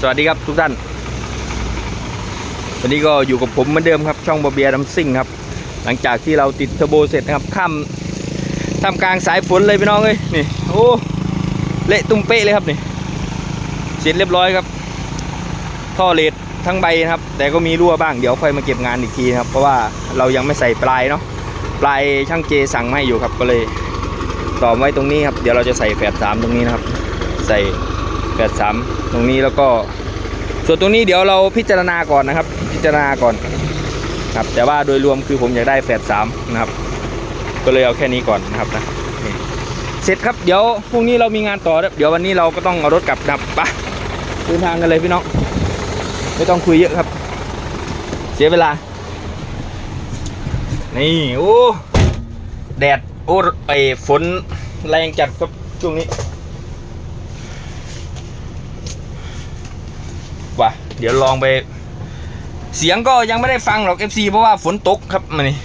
สวัสดีครับทุกท่าน วันนี้ก็อยู่กับผมเหมือนเดิมครับ ช่องบอเบียดัมซิ่งครับ หลังจากที่เราติดเทอร์โบเสร็จนะครับข้ามทำกลางสายฝนเลยพี่น้องเอ้ยนี่โอ้เละตุ้มเป๊ะเลยครับนี่เสร็จเรียบร้อยครับ ท่อเลดทั้งใบนะครับ แต่ก็มีรั่วบ้างเดี๋ยวค่อยมาเก็บงานอีกทีนะครับ เพราะว่าเรายังไม่ใส่ปลายเนาะปลายช่างเจสั่งมาให้อยู่ครับก็เลยต่อไว้ตรงนี้ครับเดี๋ยวเราจะใส่แฝดสามตรงนี้นะครับ ใส่ 83 ตรงนี้แล้วก็ ส่วนตรงนี้เดี๋ยวเราพิจารณาก่อนนะครับ พิจารณาก่อนครับแต่ว่าโดยรวมคือผมอยากได้83นะครับ ก็เลยเอาแค่นี้ก่อนนะครับนะเสร็จครับเดี๋ยวพรุ่งนี้เรามีงานต่อเดี๋ยววันนี้เราก็ต้องเอารถกลับนะครับไปเดินทางกันเลยพี่น้องไม่ต้องคุยเยอะครับ เสียเวลา นี่โอ้แดดโอ้ไอฝนแรงจัดครับช่วงนี้ ว่ะ เดี๋ยวลองไป เสียงก็ยังไม่ได้ฟังหรอก FC เพราะว่าฝนตกครับมานี่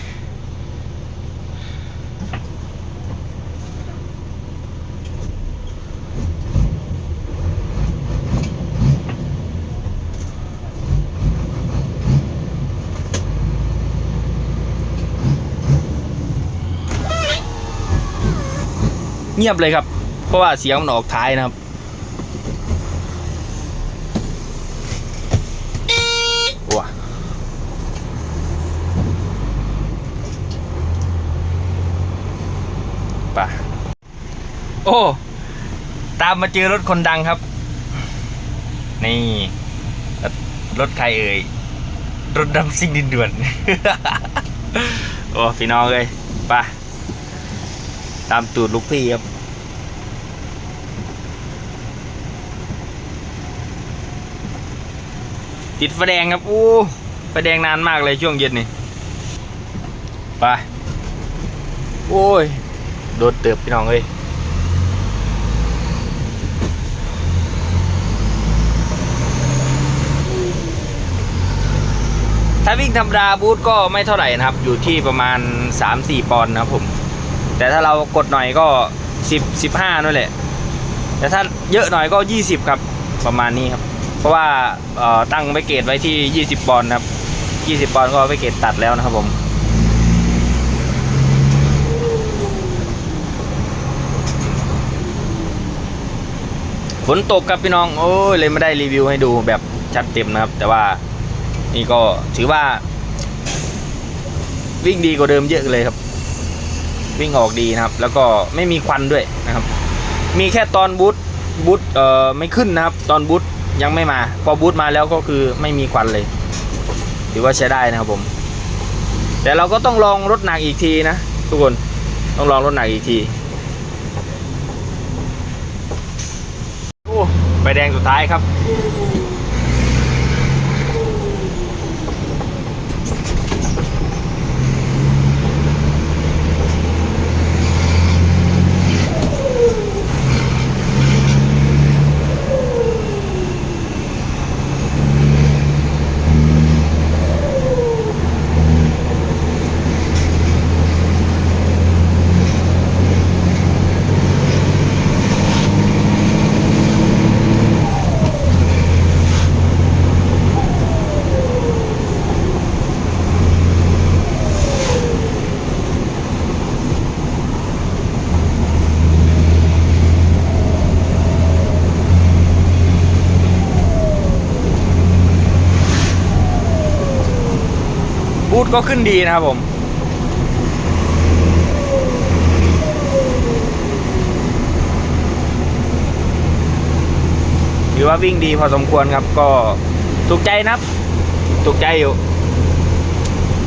เงียบเลยครับ เพราะว่าเสียงมันออกท้ายนะครับ ว้าไป่ะ โอ้ ตามมาเจอรถคนดังครับ นี่ รถใครเอ่ย รถดำซิ่งดินด่วน โอ้พี่น้องเลยไป่ะตามตูดลูกพี่ครับ ติดไฟแดงครับ อู้ไฟแดงนานมากเลยช่วงเย็นนี่ไปโอ้ย โดนเติบพี่น้องเอ้ยาวิ่งธรรมดาบูทก็ไม่เท่าไหร่นะครับ อยู่ที่ประมาณ 3-4 ปอนด์นะครับผม แต่ถ้าเรากดหน่อยก็ 10 15นั่นแหละ แต่ถ้าเยอะหน่อยก็ 20 ครับ ประมาณนี้ครับ เพราะว่าตั้งไว้เกตไว้ที่ 20 ปอนด์นะครับ 20 ปอนด์ก็ไว้เกตตัดแล้วนะครับผมฝนตกครับพี่น้อง โอ้ยเลยไม่ได้รีวิวให้ดูแบบชัดเต็มนะครับ แต่ว่า นี่ก็ถือว่า วิ่งดีกว่าเดิมเยอะเลยครับ วิ่งออกดีนะครับ แล้วก็ไม่มีควันด้วยนะครับ มีแค่ตอนบูทบูทเอ่อไม่ขึ้นนะครับ ตอนบูทยังไม่มา พอบูทมาแล้วก็คือไม่มีควันเลย ถือว่าใช้ได้นะครับผม แต่เราก็ต้องลองรถหนักอีกทีนะทุกคนต้องลองรถหนักอีกทีโอ้ไฟแดงสุดท้ายครับ ก็ขึ้นดีนะครับผมถือว่าวิ่งดีพอสมควรครับก็ถูกใจนะครับถูกใจอยู่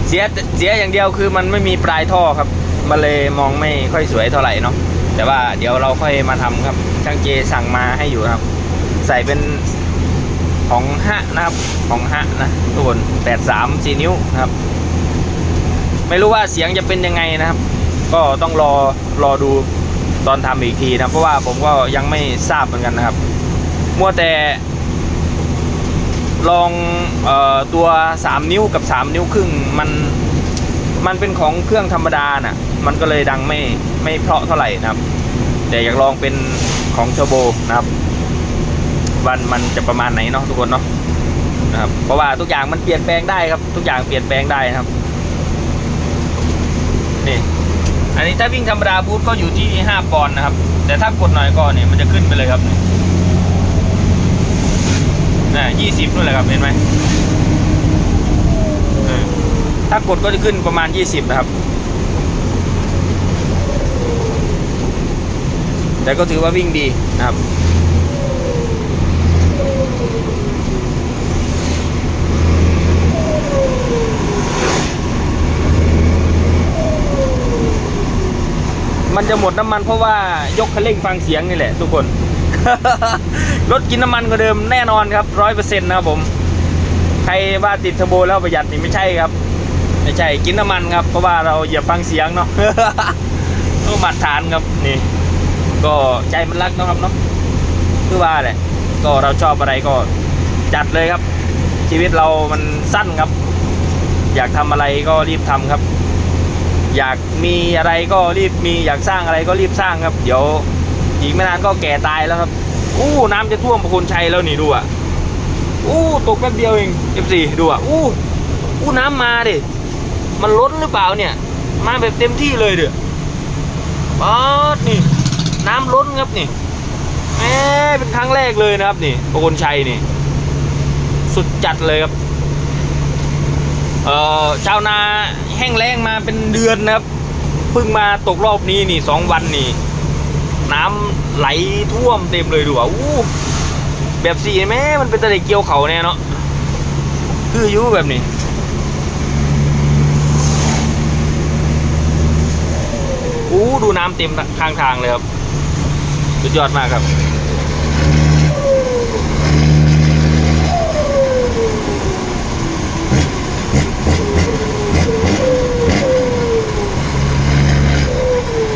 เสียเสียอย่างเดียวคือมันไม่มีปลายท่อครับ มันเลยมองไม่ค่อยสวยเท่าไหร่เนาะแต่ว่าเดี๋ยวเราค่อยมาทำครับช่างเจสั่งมาให้อยู่ครับ ใส่เป็นของฮะนะครับของฮะนะทุกคนแปดสามสี่นิ้วนะครับ ไม่รู้ว่าเสียงจะเป็นยังไงนะครับ ก็ต้องรอรอดูตอนทำอีกทีนะ เพราะว่าผมก็ยังไม่ทราบเหมือนกันนะครับ มัวแต่ ลองออตัว 3 นิ้วกับ 3 นิ้วครึ่งมันมันเป็นของเครื่องธรรมดาน่ะ มันก็เลยดังไม่ไม่เพราะเท่าไหร่นะครับ แต่อยากลองเป็นของเทอร์โบนะครับว่ามันจะประมาณไหนเนาะทุกคนเนาะนะครับ เพราะว่าทุกอย่างมันเปลี่ยนแปลงได้ครับ ทุกอย่างเปลี่ยนแปลงได้นะครับ นี่ อันนี้ถ้าวิ่งธรรมดาบูทก็อยู่ที่ 5 ปอนด์นะครับ แต่ถ้ากดหน่อยก็เนี่ยมันจะขึ้นไปเลยครับนี่น่ะยี่สิบนู่นแหละครับเห็นไหมถ้ากดก็จะขึ้นประมาณ 20 นะครับ แต่ก็ถือว่าวิ่งดีนะครับ จะหมดน้ำมันเพราะว่ายกคันเร่งฟังเสียงนี่แหละ ทุกคน รถกินน้ำมันกว่าเดิมแน่นอนครับร้อยเปอร์เซ็นต์นะครับผมใครว่าติดเทอร์โบแล้วประหยัดนี่ไม่ใช่ครับ ไม่ใช่กินน้ำมันครับ เพราะว่าเราเหยียบฟังเสียงเนาะต้องมาตรฐานครับนี่ ก็ใจมันรักนะครับเนาะคือว่าแหละก็เราชอบอะไรก็จัดเลยครับ ชีวิตเรามันสั้นครับ อยากทำอะไรก็รีบทำครับ อยากมีอะไรก็รีบมีอยากสร้างอะไรก็รีบสร้างครับ เดี๋ยวอีกไม่นานก็แก่ตายแล้วครับอู้น้ำจะท่วมประคุณชัยแล้วนี่ดูอะอู้ตกแป๊บเดียวเอง F4 ดูอะอู้อู้น้ำมาดิมันล้นหรือเปล่าเนี่ย มาแบบเต็มที่เลยเด้อป๊อดนี่ น้ำล้นครับนี่แหมเป็นครั้งแรกเลยนะครับนี่ประคุณชัยนี่ สุดจัดเลยครับ เอ่อชาวนาแห้งแล้งมาเป็นเดือนนะครับเพิ่งมาตกรอบนี้นี่สองวันนี่ น้ำไหลท่วมเต็มเลยดูอะอู้แบบสีแม่มันเป็นตะเลเกี่ยวเขาเนี่ยเนาะคืออยู่แบบนี้อู้ดูน้ำเต็มข้างทางเลยครับ สุดยอดมากครับ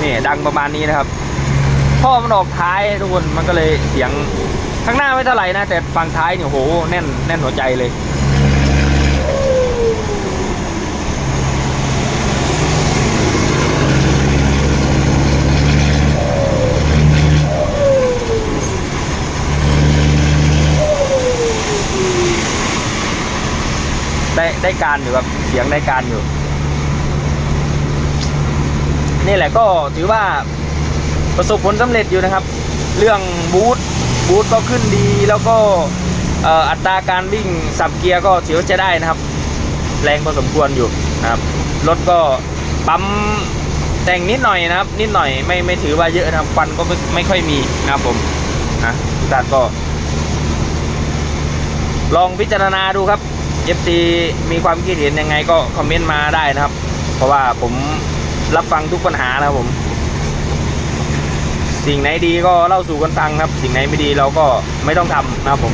นี่ดัง ประมาณนี้นะครับท่อมันออกท้ายทุกคนมันก็เลยเสียงข้างหน้าไม่เท่าไหร่นะแต่ฝั่งท้ายเนี่ยโหแน่นแน่นหัวใจเลยได้ได้การอยู่ครับเสียงได้การอยู่ นี่แหละก็ถือว่าประสบผลสำเร็จอยู่นะครับ เรื่องบูทบูทก็ขึ้นดีแล้วก็อัตราการวิ่งสับเกียร์ก็ถือว่าจะได้นะครับ แรงพอสมควรอยู่นะครับรถก็ปั๊มแต่งนิดหน่อยนะครับ นิดหน่อยไม่ไม่ถือว่าเยอะนะครับควันก็ไม่ไม่ค่อยมีนะครับผมนะทุกท่านก็ ลองพิจารณาดูครับ FC มีความคิดเห็นยังไงก็คอมเมนต์มาได้นะครับ เพราะว่าผม รับฟังทุกปัญหานะครับผม สิ่งไหนดีก็เล่าสู่กันฟังครับ สิ่งไหนไม่ดีเราก็ไม่ต้องทำนะครับผม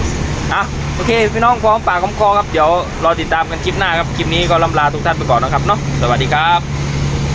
อะโอเค พี่น้องพร้อมปากพร้อมคอครับ เดี๋ยวรอติดตามกันคลิปหน้าครับ คลิปนี้ก็ลำลาทุกท่านไปก่อนนะครับเนาะสวัสดีครับ